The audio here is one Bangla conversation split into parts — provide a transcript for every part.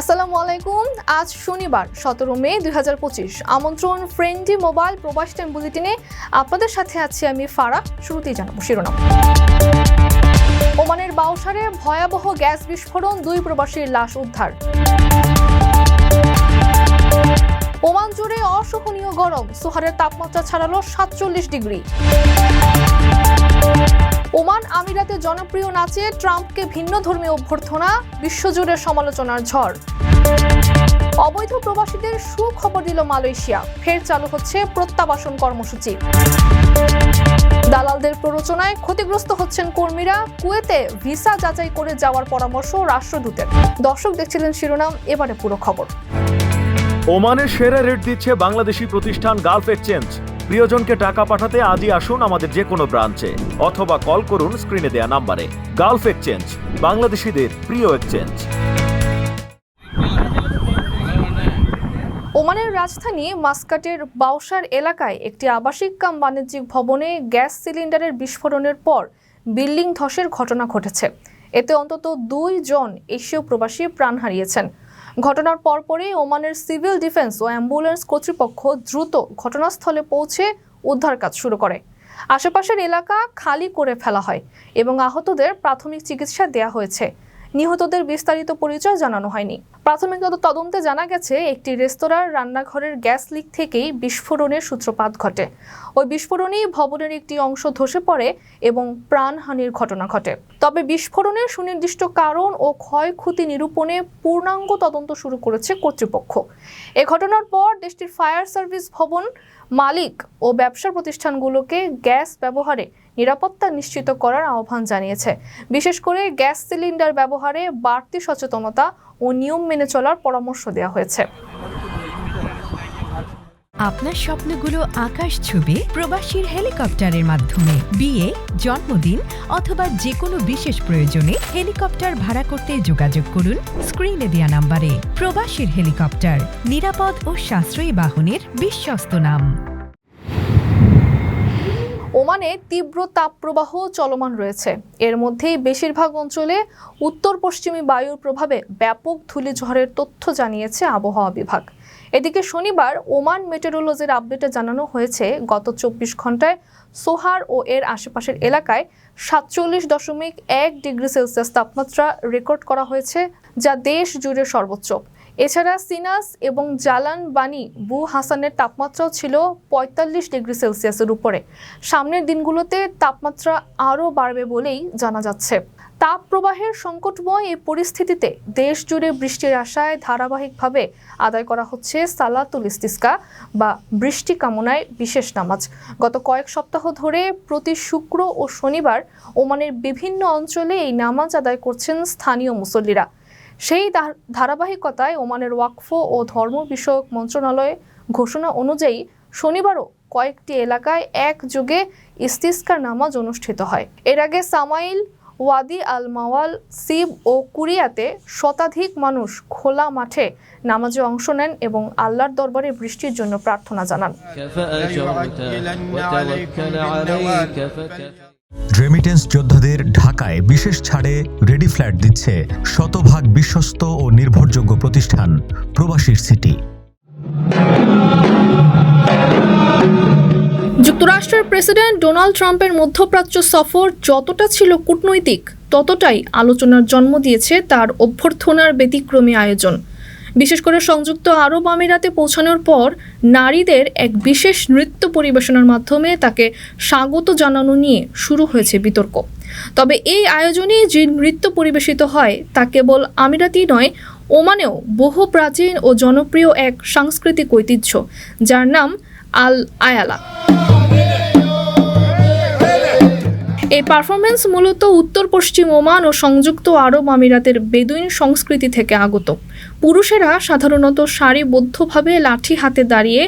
আসসালামু আলাইকুম। আজ শনিবার, সতেরো মে দুই আমন্ত্রণ ফ্রেন্ডলি মোবাইল প্রবাস টাইম বুলেটিনে আপনাদের সাথে আছি আমি ফারা শুরুতেই জানাব শিরোনাম। ওমানের বাউসারে ভয়াবহ গ্যাস বিস্ফোরণ, দুই প্রবাসীর লাশ উদ্ধার। ওমান জুড়ে অসহনীয় গরম, সুহারের তাপমাত্রা ছাড়ালো সাতচল্লিশ ডিগ্রি। ওমান জনপ্রিয় নাচে ট্রাম্পকে ভিন্ন ধর্মীয় অভ্যর্থনা, বিশ্বজুড়ে সমালোচনার ঝড়। অবৈধ প্রবাসীদের সুখবর দিল মালয়েশিয়া। ফের চালু হচ্ছে প্রত্যাবাসন কর্মসূচি। দালালদের প্ররোচনায় ক্ষতিগ্রস্ত হচ্ছেন কর্মীরা। কুয়েতে ভিসা যাচাই করে যাওয়ার পরামর্শ রাষ্ট্রদূতের। দর্শক দেখছিলেন শিরোনাম, এবারে পুরো খবর। ওমানের সেরা রেট দিচ্ছে বাংলাদেশি প্রতিষ্ঠান গালফ এক্সচেঞ্জ। প্রিয়জনকে টাকা পাঠাতে আজই আসুন আমাদের যে কোনো ব্রাঞ্চে, অথবা কল করুন স্ক্রিনে দেয়া নাম্বারে। গালফ এক্সচেঞ্জ, বাংলাদেশিদের প্রিয় এক্সচেঞ্জ। ওমানের রাজধানী মাস্কাটের বাউসার এলাকায় একটি আবাসিক কাম বাণিজ্যিক ভবনে গ্যাস সিলিন্ডারের বিস্ফোরণের পর বিল্ডিং ধসের ঘটনা ঘটেছে। এতে অন্তত দুই জন এশীয় প্রবাসী প্রাণ হারিয়েছেন। ঘটনার পরপরই ওমানের সিভিল ডিফেন্স ও অ্যাম্বুলেন্স কর্তৃপক্ষ দ্রুত ঘটনাস্থলে পৌঁছে উদ্ধার কাজ শুরু করে। আশেপাশের এলাকা খালি করে ফেলা হয় এবং আহতদের প্রাথমিক চিকিৎসা দেয়া হয়েছে। নিহতদের বিস্তারিত পরিচয় জানানো হয়নি। প্রাথমিক তদন্তে জানা গেছে, একটি রেস্তোরাঁর রান্নাঘরের গ্যাস লিক থেকেই বিস্ফোরণের সূত্রপাত ঘটে। ওই বিস্ফোরণেই ভবনের একটি অংশ ধসে পড়ে এবং প্রাণহানির ঘটনা ঘটে। তবে বিস্ফোরণের সুনির্দিষ্ট কারণ ও ক্ষয়ক্ষতি নিরূপণে পূর্ণাঙ্গ তদন্ত শুরু করেছে কর্তৃপক্ষ। এ ঘটনার পর দেশটির ফায়ার সার্ভিস ভবন মালিক ও ব্যবসা প্রতিষ্ঠানগুলোকে গ্যাস ব্যবহারে নিরাপত্তা নিশ্চিত করার আহ্বান জানিয়েছে। বিশেষ করে গ্যাস সিলিন্ডার ব্যবহারে বাড়তি সচেতনতা ও নিয়ম মেনে চলার পরামর্শ দেওয়া হয়েছে। আপনার স্বপ্নগুলো আকাশ ছুবে প্রবাসীর হেলিকপ্টারের মাধ্যমে। বিয়ে, জন্মদিন অথবা যে কোনো বিশেষ প্রয়োজনে হেলিকপ্টার ভাড়া করতে যোগাযোগ করুন স্ক্রিনে দেয়া নাম্বারে। প্রবাসীর হেলিকপ্টার, নিরাপদ ও সাশ্রয়ী বাহনের বিশ্বস্ত নাম। ওমানে তীব্র তাপপ্রবাহ চলমান রয়েছে। এর মধ্যেই বেশিরভাগ অঞ্চলে উত্তর পশ্চিমী বায়ুর প্রভাবে ব্যাপক ধূলিঝড়ের তথ্য জানিয়েছে আবহাওয়া বিভাগ। এদিকে শনিবার ওমান মেটেরোলজির আপডেটে জানানো হয়েছে, গত চব্বিশ ঘন্টায় সোহার ও এর আশেপাশের এলাকায় সাতচল্লিশ দশমিক এক ডিগ্রি সেলসিয়াস তাপমাত্রা রেকর্ড করা হয়েছে, যা দেশ জুড়ে সর্বোচ্চ। এছাড়া সিনাস এবং জালান বানি বু হাসানের তাপমাত্রাও ছিল পঁয়তাল্লিশ ডিগ্রি সেলসিয়াসের উপরে। সামনের দিনগুলোতে তাপমাত্রা আরও বাড়বে বলেই জানা যাচ্ছে। তাপ প্রবাহের সংকটময় এই পরিস্থিতিতে দেশ জুড়ে বৃষ্টির আশায় ধারাবাহিকভাবে আদায় করা হচ্ছে সালাতুল ইস্তিস্কা বা বৃষ্টি কামনায় বিশেষ নামাজ। গত কয়েক সপ্তাহ ধরে প্রতি শুক্র ও শনিবার ওমানের বিভিন্ন অঞ্চলে এই নামাজ আদায় করছেন স্থানীয় মুসল্লিরা। সেই ধারাবাহিকতায় ওমানের ওয়াকফ ও ধর্ম বিষয়ক মন্ত্রণালয় ঘোষণা অনুযায়ী শনিবারও কয়েকটি এলাকায় একযোগে ইস্তিস্কার নামাজ অনুষ্ঠিত হয়। এর আগে সামাইল ওয়াদি আল মাওয়াল সিব ও কুরিয়াতে শতাধিক মানুষ খোলা মাঠে নামাজে অংশ নেন এবং আল্লাহর দরবারে বৃষ্টির জন্য প্রার্থনা জানান। রেমিটেন্স যোদ্ধাদের ঢাকায় বিশেষ ছাড়ে রেডি ফ্ল্যাট দিচ্ছে শতভাগ বিশ্বস্ত ও নির্ভরযোগ্য প্রতিষ্ঠান প্রবাসীর সিটি যুক্তরাষ্ট্রের প্রেসিডেন্ট ডোনাল্ড ট্রাম্পের মধ্যপ্রাচ্য সফর যতটা ছিল কূটনৈতিক, ততটাই আলোচনার জন্ম দিয়েছে তার অভ্যর্থনার ব্যতিক্রমী আয়োজন। বিশেষ করে সংযুক্ত আরব আমিরাতে পৌঁছানোর পর নারীদের এক বিশেষ নৃত্য পরিবেশনার মাধ্যমে তাকে স্বাগত জানানো নিয়ে শুরু হয়েছে বিতর্ক। তবে এই আয়োজনে যে নৃত্য পরিবেশিত হয় তা কেবল আমিরাতেই নয়, ওমানেও বহু প্রাচীন ও জনপ্রিয় এক সাংস্কৃতিক ঐতিহ্য, যার নাম আল আয়ালা এই পারফরমেন্স মূলত উত্তর, পশ্চিম, ওমান ও সংযুক্ত আরব আমিরাতের বেদুইন সংস্কৃতি থেকে আগত। পুরুষেরা সাধারণত সারিবদ্ধভাবে লাঠি হাতে দাঁড়িয়ে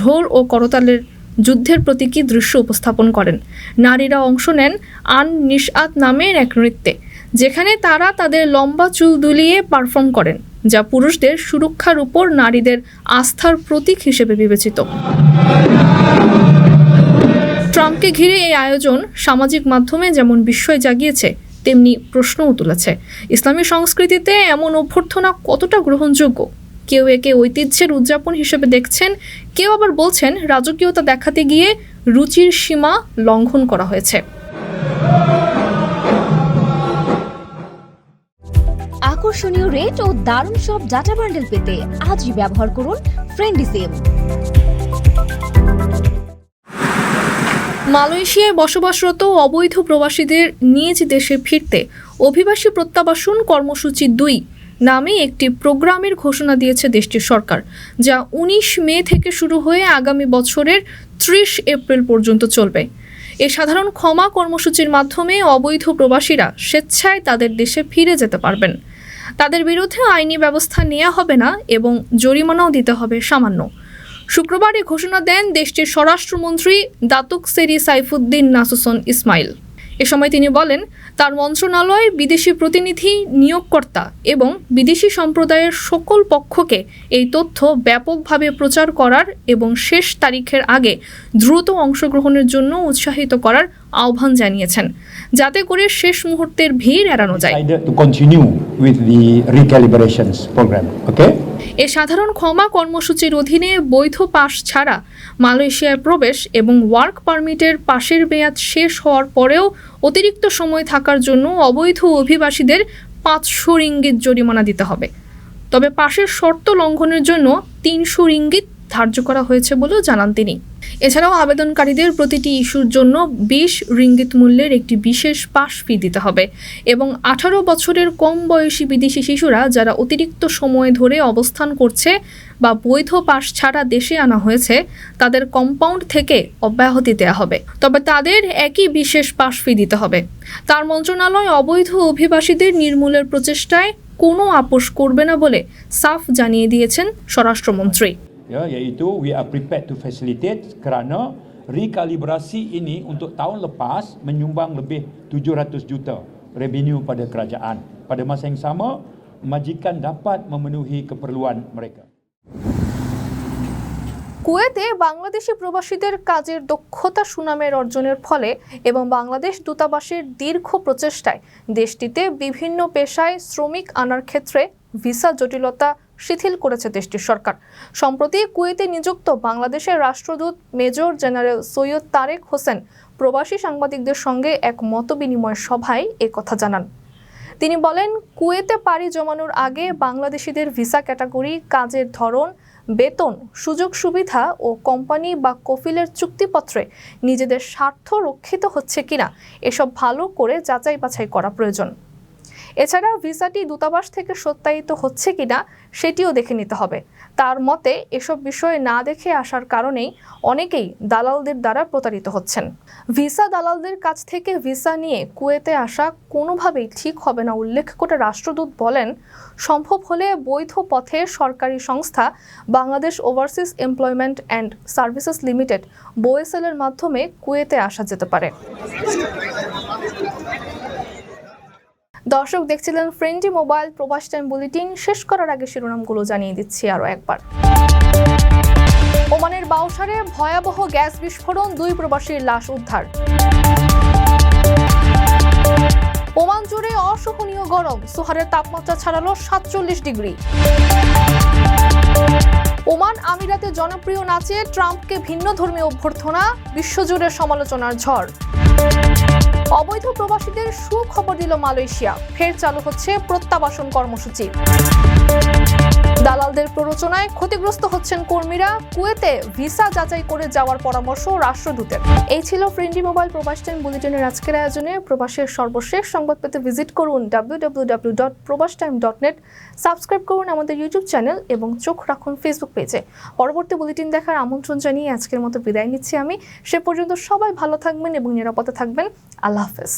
ঢোল ও করতালের যুদ্ধের প্রতীকী দৃশ্য উপস্থাপন করেন। নারীরা অংশ নেন আন নিশআত নামের এক নৃত্যে, যেখানে তারা তাদের লম্বা চুল দুলিয়ে পারফর্ম করেন, যা পুরুষদের সুরক্ষার উপর নারীদের আস্থার প্রতীক হিসেবে বিবেচিত। ট্রাম্পকে ঘিরে এই আয়োজন সামাজিক মাধ্যমে যেমন বিস্ময় জাগিয়েছে, তেমনি প্রশ্নও তুলেছে। ইসলামী সংস্কৃতিতে এমন অভ্যর্থনা কতটা গ্রহণযোগ্য? কেউ একে ঐতিহ্যের উদযাপন হিসেবে দেখছেন, কেউ আবার বলছেন রাজকীয়তা দেখাতে গিয়ে রুচির সীমা লঙ্ঘন করা হয়েছে। আকর্ষণীয় রেট ও দারুণ সব ডাটা বান্ডেল পেতে আজই ব্যবহার করুন ফ্রেন্ডি মালয়েশিয়ায় বসবাসরত অবৈধ প্রবাসীদের নিজ দেশে ফিরতে অভিবাসী প্রত্যাবাসন কর্মসূচি দুই নামে একটি প্রোগ্রামের ঘোষণা দিয়েছে দেশটির সরকার, যা উনিশ মে থেকে শুরু হয়ে আগামী বছরের ত্রিশ এপ্রিল পর্যন্ত চলবে। এ সাধারণ ক্ষমা কর্মসূচির মাধ্যমে অবৈধ প্রবাসীরা স্বেচ্ছায় তাদের দেশে ফিরে যেতে পারবেন। তাদের বিরুদ্ধে আইনি ব্যবস্থা নেওয়া হবে না এবং জরিমানাও দিতে হবে সামান্য। শুক্রবার এ ঘোষণা দেন দেশটির স্বরাষ্ট্রমন্ত্রী দাতুক সেরি সাইফুদ্দিন নাসুসন ইসমাইল। এ সময় তিনি বলেন, তার মন্ত্রণালয় বিদেশি প্রতিনিধি নিয়োগকর্তা এবং বিদেশি সম্প্রদায়ের সকল পক্ষকে এই তথ্য ব্যাপকভাবে প্রচার করার এবং শেষ তারিখের আগে দ্রুত অংশগ্রহণের জন্য উৎসাহিত করার আহ্বান জানিয়েছেন, যাতে করে শেষ মুহূর্তের ভিড় এড়ানো যায়। এ সাধারণ ক্ষমা কর্মসূচির অধীনে বৈধ পাস ছাড়া মালয়েশিয়ায় প্রবেশ এবং ওয়ার্ক পারমিটের পাশের মেয়াদ শেষ হওয়ার পরেও অতিরিক্ত সময় থাকার জন্য অবৈধ অভিবাসীদের পাঁচশো রিঙ্গিত জরিমানা দিতে হবে। তবে পাশের শর্ত লঙ্ঘনের জন্য তিনশো রিঙ্গিত ধার্য করা হয়েছে বলেও জানান তিনি। এছাড়াও আবেদনকারীদের প্রতিটি ইস্যুর জন্য বিশ রিঙ্গিত মূল্যের একটি বিশেষ পাস ফি দিতে হবে এবং আঠারো বছরের কম বয়সী বিদেশি শিশুরা যারা অতিরিক্ত সময় ধরে অবস্থান করছে বা বৈধ পাস ছাড়া দেশে আনা হয়েছে, তাদের কম্পাউন্ড থেকে অব্যাহতি দেওয়া হবে। তবে তাদের একই বিশেষ পাস ফি দিতে হবে। তার মন্ত্রণালয় অবৈধ অভিবাসীদের নির্মূলের প্রচেষ্টায় কোনো আপোষ করবে না বলে সাফ জানিয়ে দিয়েছেন স্বরাষ্ট্রমন্ত্রী। Ya, iaitu we are prepared to facilitate kerana rekalibrasi ini untuk tahun lepas menyumbang lebih 700 juta revenue pada kerajaan. Pada masa yang sama, majikan dapat memenuhi keperluan mereka. কুয়েতে বাংলাদেশি প্রবাসীদের কাজের দক্ষতা সুনামের অর্জনের ফলে এবং বাংলাদেশ দূতাবাসের দীর্ঘ প্রচেষ্টায় দেশটিতে বিভিন্ন পেশায় শ্রমিক আনার ক্ষেত্রে ভিসা জটিলতা শিথিল করেছে দেশটির সরকার। সম্প্রতি কুয়েতে নিযুক্ত বাংলাদেশের রাষ্ট্রদূত মেজর জেনারেল সৈয়দ তারেক হোসেন প্রবাসী সাংবাদিকদের সঙ্গে এক মতবিনিময় সভায় কথা জানান। তিনি বলেন, কুয়েতে পাড়ি জমানোর আগে বাংলাদেশিদের ভিসা ক্যাটাগরি, কাজের ধরন, বেতন, সুযোগ সুবিধা ও কোম্পানি বা কফিলের চুক্তিপত্রে নিজেদের স্বার্থ রক্ষিত হচ্ছে কিনা, এসব ভালো করে যাচাই বাছাই করা প্রয়োজন। এছাড়া ভিসাটি দূতাবাস থেকে সত্যায়িত হচ্ছে কিনা সেটিও দেখে নিতে হবে। তার মতে, এসব বিষয়ে না দেখে আসার কারণেই অনেকেই দালালদের দ্বারা প্রতারিত হচ্ছেন। ভিসা দালালদের কাছ থেকে ভিসা নিয়ে কুয়েতে আসা কোনোভাবেই ঠিক হবে না উল্লেখ করে রাষ্ট্রদূত বলেন, সম্ভব হলে বৈধ পথে সরকারি সংস্থা Bangladesh overseas employment and services limited বোয়েসেলের মাধ্যমে কুয়েতে আসা যেতে পারে। দর্শক দেখছিলেন ফ্রেন্ডি মোবাইল প্রবাস টাইম বুলেটিন। শেষ করার আগে শিরোনামগুলো জানিয়ে দিচ্ছি আরও একবার। ওমানের বাউসারে ভয়াবহ গ্যাস বিস্ফোরণ, দুই প্রবাসীর লাশ উদ্ধার। ওমান জুড়ে অসহনীয় গরম, সুহারের তাপমাত্রা ছাড়ালো সাতচল্লিশ ডিগ্রি। ওমান আমিরাতে জনপ্রিয় নাচে ট্রাম্পকে ভিন্ন ধর্মীয় অভ্যর্থনা, বিশ্বজুড়ে সমালোচনার ঝড়। অবৈধ প্রবাসীদের সুখবর দিল মালয়েশিয়া। ফের চালু হচ্ছে প্রত্যাবাসন কর্মসূচি। দালালদের প্ররোচনায় ক্ষতিগ্রস্ত হচ্ছেন কর্মীরা। কুয়েতে ভিসা যাচাই করে যাওয়ার পরামর্শ রাষ্ট্রদূতের। এই ছিল ফ্রেন্ডি মোবাইল প্রবাস টাইম বুলেটিনের আজকের আয়োজনে। প্রবাসের সর্বশেষ সংবাদ পেতে ভিজিট করুন W dot time dot net. Subscribe করুন আমাদের ইউটিউব চ্যানেল এবং চোখ রাখুন ফেসবুক পেজে। পরবর্তী বুলেটিন দেখার আমন্ত্রণ জানিয়ে আজকের মতো বিদায় নিচ্ছি আমি। সে পর্যন্ত সবাই ভালো থাকবেন এবং নিরাপদে থাকবেন। আল্লাহ হাফেজ।